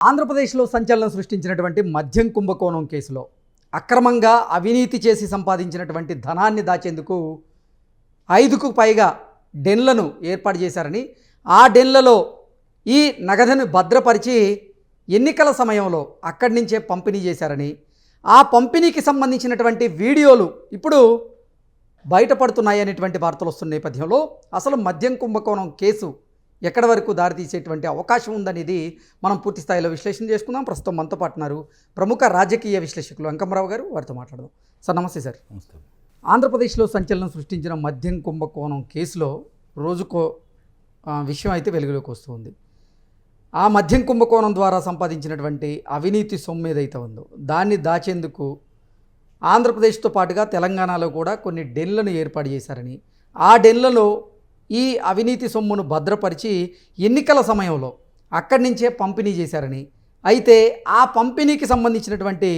ఆంధ్రప్రదేశ్లో సంచలనం సృష్టించినటువంటి మద్యం కుంభకోణం కేసులో అక్రమంగా అవినీతి చేసి సంపాదించినటువంటి ధనాన్ని దాచేందుకు ఐదుకు పైగా డెన్లను ఏర్పాటు చేశారని ఆ డెన్లలో ఈ నగదును భద్రపరిచి ఎన్నికల సమయంలో అక్కడి నుంచే పంపిణీ చేశారని ఆ పంపిణీకి సంబంధించినటువంటి వీడియోలు ఇప్పుడు బయటపడుతున్నాయి అనేటువంటి వార్తలు వస్తున్న నేపథ్యంలో అసలు మద్యం కుంభకోణం కేసు ఎక్కడి వరకు దారితీసేటువంటి అవకాశం ఉందనేది మనం పూర్తి స్థాయిలో విశ్లేషణ చేసుకుందాం. ప్రస్తుతం మనతో పాటు ఉన్నారు ప్రముఖ రాజకీయ విశ్లేషకులు అంకమరావు గారు. వారితో మాట్లాడదాం. సార్ నమస్తే సార్. నమస్కారం ఆంధ్రప్రదేశ్లో సంచలనం సృష్టించిన మద్యం కుంభకోణం కేసులో రోజుకో విషయం అయితే వెలుగులోకి వస్తుంది ఆ మద్యం కుంభకోణం ద్వారా సంపాదించినటువంటి అవినీతి సొమ్ము ఏదైతే ఉందో దాన్ని దాచేందుకు ఆంధ్రప్రదేశ్తో పాటుగా తెలంగాణలో కూడా కొన్ని డెన్లను ఏర్పాటు చేశారని ఆ డెన్లలో ఈ అవినీతి సొమ్మును భద్రపరిచి ఎన్నికల సమయంలో అక్కడి నుంచే పంపిణీ చేశారని. అయితే ఆ పంపిణీకి సంబంధించినటువంటి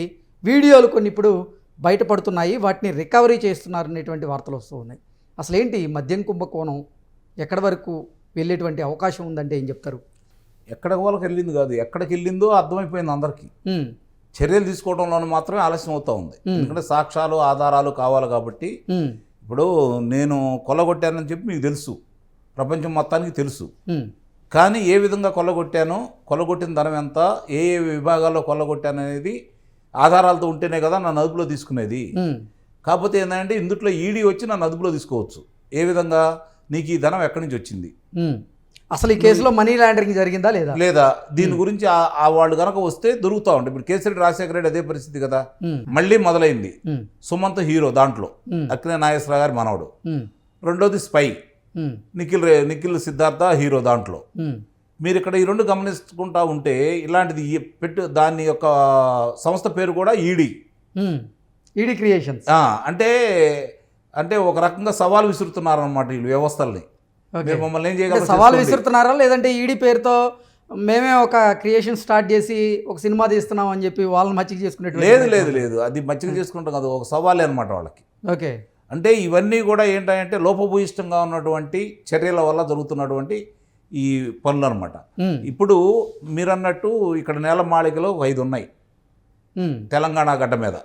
వీడియోలు కొన్ని ఇప్పుడు బయటపడుతున్నాయి. వాటిని రికవరీ చేస్తున్నారు అనేటువంటి వార్తలు వస్తూ ఉన్నాయి. అసలు ఏంటి మద్యం కుంభకోణం? ఎక్కడి వరకు వెళ్ళేటువంటి అవకాశం ఉందంటే ఏం చెప్తారు? ఎక్కడ వాళ్ళకి వెళ్ళింది కాదు. ఎక్కడికి వెళ్ళిందో అర్థమైపోయింది అందరికీ. చర్యలు తీసుకోవడంలో మాత్రమే ఆలస్యం అవుతూ ఉంది. ఎందుకంటే సాక్ష్యాలు ఆధారాలు కావాలి కాబట్టి ఇప్పుడు నేను కొల్లగొట్టానని చెప్పి మీకు తెలుసు. ప్రపంచం మొత్తానికి తెలుసు. కానీ ఏ విధంగా కొల్లగొట్టాను కొల్లగొట్టిన ధనం ఎంత ఏ ఏ విభాగాల్లో కొల్లగొట్టాను అనేది ఆధారాలతో ఉంటేనే కదా నన్ను అదుపులో తీసుకునేది. కాకపోతే ఏంటంటే ఇందుట్లో ఈడీ వచ్చి నన్ను అదుపులో తీసుకోవచ్చు. ఏ విధంగా? నీకు ఈ ధనం ఎక్కడి నుంచి వచ్చింది. అసలు ఈ కేసులో మనీ లాండరింగ్ జరిగిందా లేదా? లేదా? దీని గురించి ఆ- వాళ్ళు కనుక వస్తే దొరుకుతూ ఉంటాయి ఇప్పుడు కేసరి రాజశేఖర రెడ్డి అదే పరిస్థితి కదా. మళ్ళీ మొదలైంది. సుమంత్ హీరో దాంట్లో అక్కినే నాగేశ్వర గారి మనవడు. రెండోది స్పై. నిఖిల్ రే- నిఖిల్ సిద్ధార్థ హీరో దాంట్లో. మీరు ఇక్కడ ఈ రెండు గమనించుకుంటా ఉంటే ఇలాంటిది ఈ పెట్టు దాని యొక్క సంస్థ పేరు కూడా ఈడీ. ఈడీ క్రియేషన్స్ అంటే అంటే ఒక రకంగా సవాల్ విసురుతున్నారన్నమాట వీళ్ళు వ్యవస్థల్ని. మీరు మమ్మల్ని ఏం చేయగలరు సవాల్. విసురుతున్నారా? లేదంటే ఈడీ పేరుతో మేమే ఒక క్రియేషన్ స్టార్ట్ చేసి ఒక సినిమా తీస్తున్నాం అని చెప్పి వాళ్ళని మచ్చిక చేసుకునేటువంటి లేదు లేదు లేదు. అది మంచిగా చేసుకుంటాం కదా. ఒక సవాలే అనమాట వాళ్ళకి. ఓకే. అంటే ఇవన్నీ కూడా ఏంటంటే లోపభూయిష్టంగా ఉన్నటువంటి చర్యల వల్ల జరుగుతున్నటువంటి ఈ పనులు అనమాట ఇప్పుడు మీరన్నట్టు ఇక్కడ నేలమాళికలో ఒక ఐదు ఉన్నాయి. తెలంగాణ గడ్డ మీద.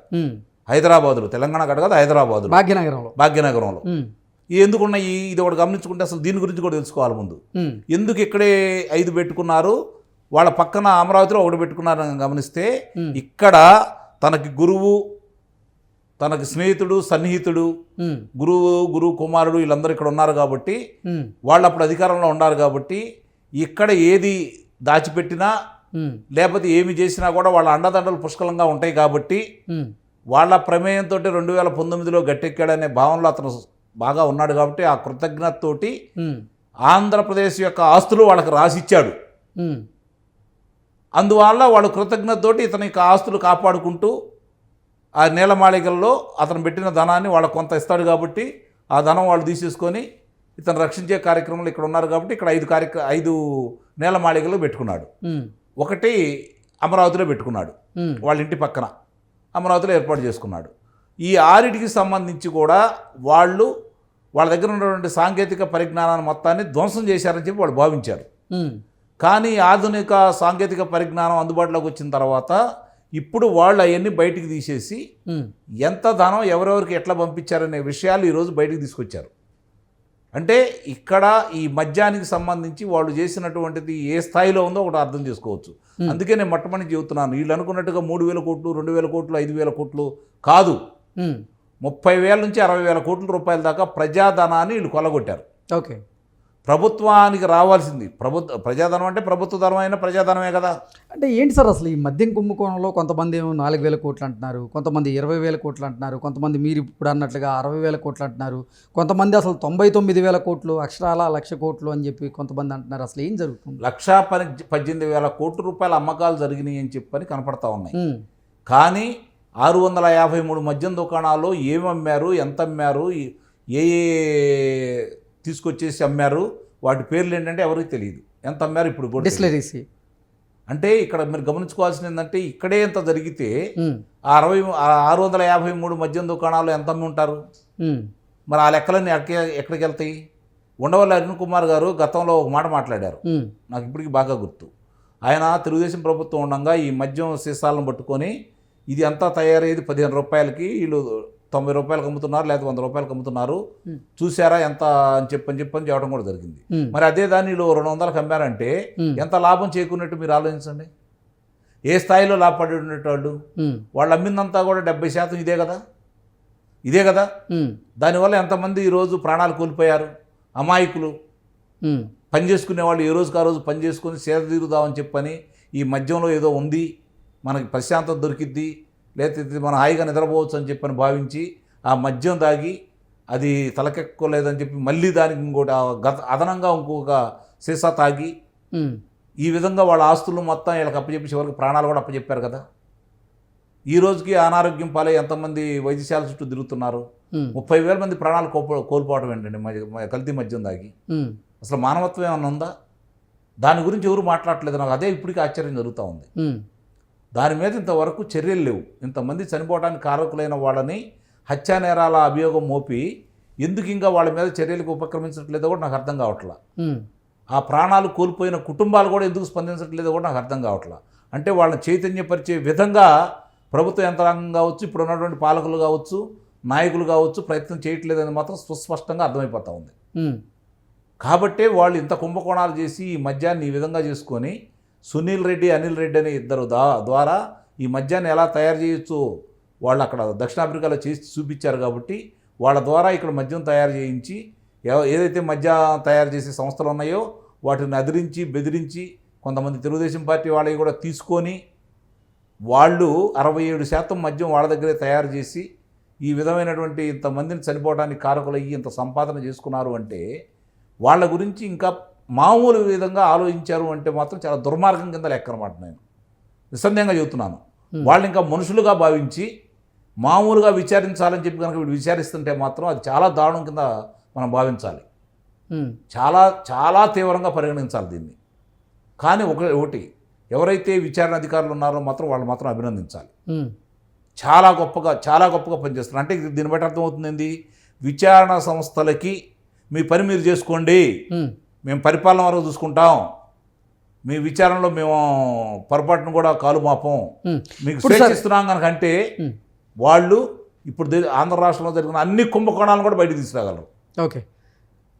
హైదరాబాదులో. తెలంగాణ గడ్డ కాదు హైదరాబాదులో. భాగ్యనగరంలో. భాగ్యనగరంలో. ఉమ్, ఈ ఎందుకున్నాయి ఇది ఒకటి గమనించుకుంటే అసలు దీని గురించి కూడా తెలుసుకోవాలి ముందు. ఎందుకు ఇక్కడే ఐదు పెట్టుకున్నారు? వాళ్ళ పక్కన అమరావతిలో ఒకటి పెట్టుకున్నారని గమనిస్తే ఇక్కడ తనకి గురువు తనకి స్నేహితుడు సన్నిహితుడు గురువు గురువు కుమారుడు వీళ్ళందరూ ఇక్కడ ఉన్నారు కాబట్టి వాళ్ళు అప్పుడు అధికారంలో ఉన్నారు కాబట్టి ఇక్కడ ఏది దాచిపెట్టినా లేకపోతే ఏమి చేసినా కూడా వాళ్ళ అండదండలు పుష్కలంగా ఉంటాయి కాబట్టి వాళ్ళ ప్రమేయంతో రెండు వేల పంతొమ్మిదిలో గట్టెక్కాడనే భావనలో అతను బాగా ఉన్నాడు కాబట్టి ఆ కృతజ్ఞతతోటి ఆంధ్రప్రదేశ్ యొక్క ఆస్తులు వాళ్ళకి రాసిచ్చాడు. అందువల్ల వాళ్ళు కృతజ్ఞతతోటి ఇతని యొక్క ఆస్తులు కాపాడుకుంటూ ఆ నీలమాళికల్లో అతను పెట్టిన ధనాన్ని వాళ్ళకు కొంత ఇస్తాడు కాబట్టి ఆ ధనం వాళ్ళు తీసేసుకొని ఇతను రక్షించే కార్యక్రమాలు ఇక్కడ ఉన్నారు కాబట్టి ఇక్కడ ఐదు కార్యక్ర ఐదు నేలమాళికలు పెట్టుకున్నాడు. ఒకటి అమరావతిలో పెట్టుకున్నాడు. వాళ్ళ ఇంటి పక్కన అమరావతిలో ఏర్పాటు చేసుకున్నాడు. ఈ ఆరిటికి సంబంధించి కూడా వాళ్ళు వాళ్ళ దగ్గర ఉన్నటువంటి సాంకేతిక పరిజ్ఞానాన్ని మొత్తాన్ని ధ్వంసం చేశారని చెప్పి వాళ్ళు భావించారు. కానీ ఆధునిక సాంకేతిక పరిజ్ఞానం అందుబాటులోకి వచ్చిన తర్వాత ఇప్పుడు వాళ్ళు అవన్నీ బయటికి తీసేసి ఎంత ధనం ఎవరెవరికి ఎట్లా పంపించారనే విషయాలు ఈరోజు బయటికి తీసుకొచ్చారు. అంటే ఇక్కడ ఈ మద్యానికి సంబంధించి వాళ్ళు చేసినటువంటిది ఏ స్థాయిలో ఉందో ఒకటి అర్థం చేసుకోవచ్చు. అందుకే నేను మొట్టమొదటి చెబుతున్నాను. వీళ్ళు అనుకున్నట్టుగా మూడు వేల కోట్లు రెండు వేల కోట్లు ఐదు వేల కోట్లు కాదు. ముప్పై వేల నుంచి అరవై వేల కోట్ల రూపాయల దాకా ప్రజాధనాన్ని వీళ్ళు కొలగొట్టారు ఓకే. ప్రభుత్వానికి రావాల్సింది ప్రభుత్వ ప్రజాధనం అంటే ప్రభుత్వ ధనం అయినా ప్రజాధనమే కదా. అంటే ఏంటి సార్ అసలు ఈ మద్యం కుంభకోణంలో కొంతమంది ఏమో నాలుగు వేల కోట్లు అంటున్నారు కొంతమంది ఇరవై వేల కోట్లు అంటున్నారు కొంతమంది మీరు ఇప్పుడు అన్నట్లుగా అరవై వేల కోట్లు అంటున్నారు కొంతమంది అసలు తొంభై తొమ్మిది వేల కోట్లు అక్షరాల లక్ష కోట్లు అని చెప్పి కొంతమంది అంటున్నారు. అసలు ఏం జరుగుతుంది? లక్షా పని పద్దెనిమిది వేల కోట్ల రూపాయల అమ్మకాలు జరిగినాయి అని చెప్పని కనపడతా ఉన్నాయి. కానీ ఆరు వందల యాభై మూడు మద్యం దుకాణాల్లో ఏమి అమ్మారు ఎంత అమ్మారు ఏ ఏ తీసుకొచ్చేసి అమ్మారు వాటి పేర్లు ఏంటంటే ఎవరికి తెలియదు. ఎంత అమ్మారు ఇప్పుడు కూడా. డిస్లరీసీ అంటే ఇక్కడ మీరు గమనించుకోవాల్సింది ఏంటంటే ఇక్కడే ఎంత జరిగితే అరవై ఆరు వందల యాభై మూడు మద్యం దుకాణాలు ఎంత అమ్మి ఉంటారు? మరి ఆ లెక్కలన్నీ ఎక్కడికి ఎక్కడికి వెళ్తాయి? ఉండవల్లి అరుణ్ కుమార్ గారు గతంలో ఒక మాట మాట్లాడారు. నాకు ఇప్పటికీ బాగా గుర్తు. ఆయన తెలుగుదేశం ప్రభుత్వం ఉండగా ఈ మద్యం సీసాలను పట్టుకొని ఇది అంతా తయారయ్యేది పదిహేను రూపాయలకి. వీళ్ళు తొంభై రూపాయలకు అమ్ముతున్నారు లేదా వంద రూపాయలకు అమ్ముతున్నారు. చూసారా ఎంత అని చెప్పని చెప్పని చెప్పడం కూడా జరిగింది. మరి అదే దాన్ని వీళ్ళు రెండు వందలకు అమ్మారంటే ఎంత లాభం చేకూరినట్టు మీరు ఆలోచించండి? ఏ స్థాయిలో లాభపడి ఉన్నట్టు వాళ్ళు అమ్మిందంతా కూడా డెబ్బై శాతం ఇదే కదా? ఇదే కదా? దానివల్ల ఎంతమంది ఈరోజు ప్రాణాలు కోల్పోయారు? అమాయకులు. పని చేసుకునే వాళ్ళు ఏ రోజుకి ఆ రోజు పని చేసుకుని సేద తీరుదామని చెప్పని ఈ మద్యంలో ఏదో ఉంది. మనకి ప్రశాంతత దొరికిద్ది లేకపోతే మనం హాయిగా నిద్రపోవచ్చు అని చెప్పని భావించి ఆ మద్యం తాగి అది తలకెక్కలేదని చెప్పి మళ్ళీ దానికి ఇంకోటి గత అదనంగా ఇంకొక సీసా తాగి ఈ విధంగా వాళ్ళ ఆస్తులు మొత్తం వీళ్ళకి అప్పచెప్పి చివరికి ప్రాణాలు కూడా అప్పచెప్పారు కదా. ఈ రోజుకి అనారోగ్యం పాలై ఎంతమంది వైద్యశాల చుట్టూ తిరుగుతున్నారు? ముప్పై వేల మంది ప్రాణాలు కోల్పో కోల్పోవడం ఏంటండి? కల్తీ మద్యం తాగి. ఉమ్, అసలు మానవత్వం ఏమైనా ఉందా? దాని గురించి ఎవరు మాట్లాడట్లేదు నాకు. అదే ఇప్పటికీ ఆశ్చర్యం జరుగుతూ ఉంది. దాని మీద ఇంతవరకు చర్యలు లేవు. ఇంతమంది చనిపోవడానికి కారకులైన వాళ్ళని హత్యా నేరాల అభియోగం మోపి ఎందుకు ఇంకా వాళ్ళ మీద చర్యలకు ఉపక్రమించట్లేదో కూడా నాకు అర్థం కావట్లా. ఆ ప్రాణాలు కోల్పోయిన కుటుంబాలు కూడా ఎందుకు స్పందించట్లేదో కూడా నాకు అర్థం కావట్లా. అంటే వాళ్ళని చైతన్యపరిచే విధంగా ప్రభుత్వ యంత్రాంగం కావచ్చు ఇప్పుడు ఉన్నటువంటి పాలకులు కావచ్చు నాయకులు కావచ్చు ప్రయత్నం చేయట్లేదని మాత్రం సుస్పష్టంగా అర్థమైపోతా ఉంది. కాబట్టే వాళ్ళు ఇంత కుంభకోణాలు చేసి ఈ మద్యాన్ని ఈ విధంగా చేసుకొని సునీల్ రెడ్డి అనిల్ రెడ్డి అనే ఇద్దరు దా ద్వారా ఈ మద్యాన్ని ఎలా తయారు చేయొచ్చు? వాళ్ళు అక్కడ దక్షిణాఫ్రికాలో చేసి చూపించారు కాబట్టి వాళ్ళ ద్వారా ఇక్కడ మద్యం తయారు చేయించి ఏదైతే మద్య తయారు చేసే సంస్థలు ఉన్నాయో వాటిని అదిరించి బెదిరించి కొంతమంది తెలుగుదేశం పార్టీ వాళ్ళవి కూడా తీసుకొని వాళ్ళు అరవై ఏడు శాతం మద్యం వాళ్ళ దగ్గరే తయారు చేసి ఈ విధమైనటువంటి ఇంతమందిని చనిపోవడానికి కారకులయ్యి ఇంత సంపాదన చేసుకున్నారు అంటే వాళ్ళ గురించి ఇంకా మామూలు విధంగా ఆలోచించారు అంటే మాత్రం చాలా దుర్మార్గం కింద లెక్క అనమాట నేను. నిస్సందేహంగా చెబుతున్నాను. వాళ్ళు ఇంకా మనుషులుగా భావించి మామూలుగా విచారించాలని చెప్పి కనుక వీళ్ళు విచారిస్తుంటే మాత్రం అది చాలా దారుణం కింద మనం భావించాలి. చాలా చాలా తీవ్రంగా పరిగణించాలి దీన్ని. కానీ ఒక ఒకటి ఎవరైతే విచారణ అధికారులు ఉన్నారో మాత్రం వాళ్ళు మాత్రం అభినందించాలి. చాలా గొప్పగా చాలా గొప్పగా పనిచేస్తున్నారు. అంటే దీన్ని బట్టి అర్థమవుతుంది విచారణ సంస్థలకి మీ పని మీరు చేసుకోండి. మేము పరిపాలన వరకు చూసుకుంటాం. మీ విచారణలో మేము పొరపాటును కూడా కాలు మాపం. మీకు కనుక అంటే ఉమ్. వాళ్ళు ఇప్పుడు ఆంధ్ర రాష్ట్రంలో జరిగిన అన్ని కుంభకోణాలను కూడా బయటకు తీసుకురాగలరు. ఓకే.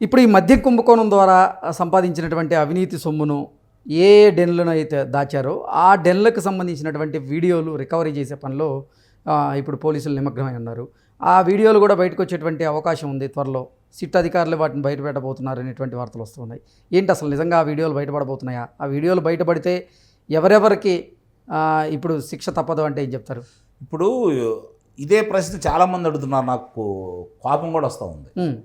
ఇప్పుడు ఈ మద్య కుంభకోణం ద్వారా సంపాదించినటువంటి అవినీతి సొమ్మును ఏ డెన్లను అయితే దాచారో ఆ డెన్లకు సంబంధించినటువంటి వీడియోలు రికవరీ చేసే పనిలో ఇప్పుడు పోలీసులు నిమగ్నమై ఉన్నారు. ఆ వీడియోలు కూడా బయటకు వచ్చేటువంటి అవకాశం ఉంది త్వరలో. సిట్ అధికారులు వాటిని బయట పెట్టబోతున్నారు అనేటువంటి వార్తలు వస్తున్నాయి. ఏంటి అసలు నిజంగా ఆ వీడియోలు బయటపడబోతున్నాయా? ఆ వీడియోలు బయటపడితే ఎవరెవరికి ఇప్పుడు శిక్ష తప్పదు అంటే ఏం చెప్తారు? ఇప్పుడు ఇదే ప్రశ్న చాలామంది అడుగుతున్నారు. నాకు కోపం కూడా వస్తూ ఉంది. ఉమ్,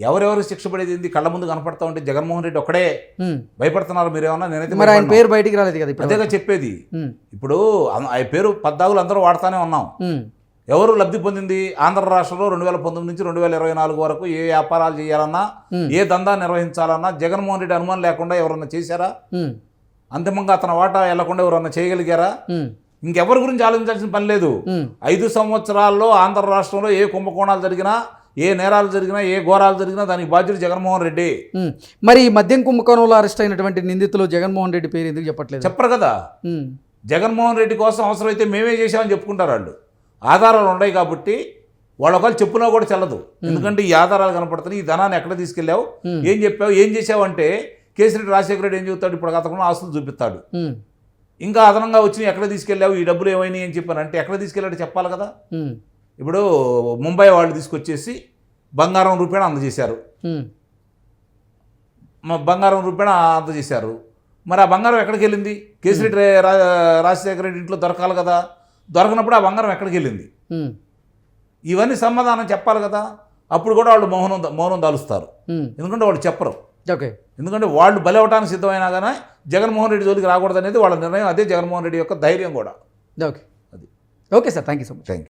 ఎవరెవరికి శిక్ష పడేది? కళ్ళ ముందు కనపడతా ఉంటే జగన్మోహన్ రెడ్డి ఒక్కడే ఉమ్. భయపడుతున్నారు మీరేమన్నా నేనైతే మరి ఆయన. పేరు బయటికి రాలేదు కదా ఇప్పుడు అదేగా చెప్పేది. ఇప్పుడు అన్- ఆ పేరు పద్దాగులు అందరూ వాడుతూనే ఉన్నాం. ఎవరు లబ్ధి పొందింది? ఆంధ్ర రాష్ట్రంలో రెండు వేల పంతొమ్మిది నుంచి రెండు వేల ఇరవై నాలుగు వరకు ఏ వ్యాపారాలు చేయాలన్నా ఏ దందా నిర్వహించాలన్నా జగన్మోహన్ రెడ్డి అనుమానం లేకుండా ఎవరన్నా చేశారా? అంతిమంగా అతని వాటా వెళ్ళకుండా ఎవరన్నా చేయగలిగారా? ఇంకెవరి గురించి ఆలోచించాల్సిన పని లేదు. ఐదు సంవత్సరాల్లో ఆంధ్ర రాష్ట్రంలో ఏ కుంభకోణాలు జరిగినా ఏ నేరాలు జరిగినా ఏ ఘోరాలు జరిగినా దానికి బాధ్యుడు జగన్మోహన్ రెడ్డి. మరి ఈ మద్యం కుంభకోణంలో అరెస్ట్ అయినటువంటి నిందితులు జగన్మోహన్ రెడ్డి పేరు ఎందుకు చెప్పట్లేదు? చెప్పరు కదా? జగన్మోహన్ రెడ్డి కోసం అవసరమైతే మేమే చేశామని చెప్పుకుంటారు వాళ్ళు. ఆధారాలు ఉన్నాయి కాబట్టి వాళ్ళ ఒకళ్ళు చెప్పునా కూడా చెల్లదు. ఎందుకంటే ఈ ఆధారాలు కనపడుతున్నాయి ఈ ధనాన్ని ఎక్కడ తీసుకెళ్ళావు? ఏం చెప్పావు? ఏం చేసావు అంటే కేసీరెడ్డి రాజశేఖర రెడ్డి ఏం చెబుతాడు? ఇప్పుడు అతను ఆస్తులు చూపిస్తాడు. ఇంకా అదనంగా వచ్చి ఎక్కడ తీసుకెళ్ళావు? ఈ డబ్బులు ఏమైనాయి అని చెప్పాను. అంటే ఎక్కడ తీసుకెళ్ళాడు చెప్పాలి కదా? ఇప్పుడు ముంబై వాళ్ళు తీసుకొచ్చేసి బంగారం రూపేణ అందజేశారు. బంగారం రూపేణ అందజేశారు. మరి ఆ బంగారం ఎక్కడికి వెళ్ళింది? కేసీరెడ్డి రాజశేఖర రెడ్డి ఇంట్లో దొరకాలి కదా? దొరకనప్పుడు ఆ బంగారం ఎక్కడికి వెళ్ళింది? ఇవన్నీ సమాధానం చెప్పాలి కదా. అప్పుడు కూడా వాళ్ళు మౌనం మౌనం దాలుస్తారు. ఎందుకంటే వాళ్ళు చెప్పరు. ఓకే. ఎందుకంటే వాళ్ళు బలి అవడానికి సిద్ధమైనా కానీ జగన్మోహన్ రెడ్డి జోలికి రాకూడదు అనేది వాళ్ళ నిర్ణయం. అదే జగన్మోహన్ రెడ్డి యొక్క ధైర్యం కూడా. Okay. Okay sir. Thank you so much. Thank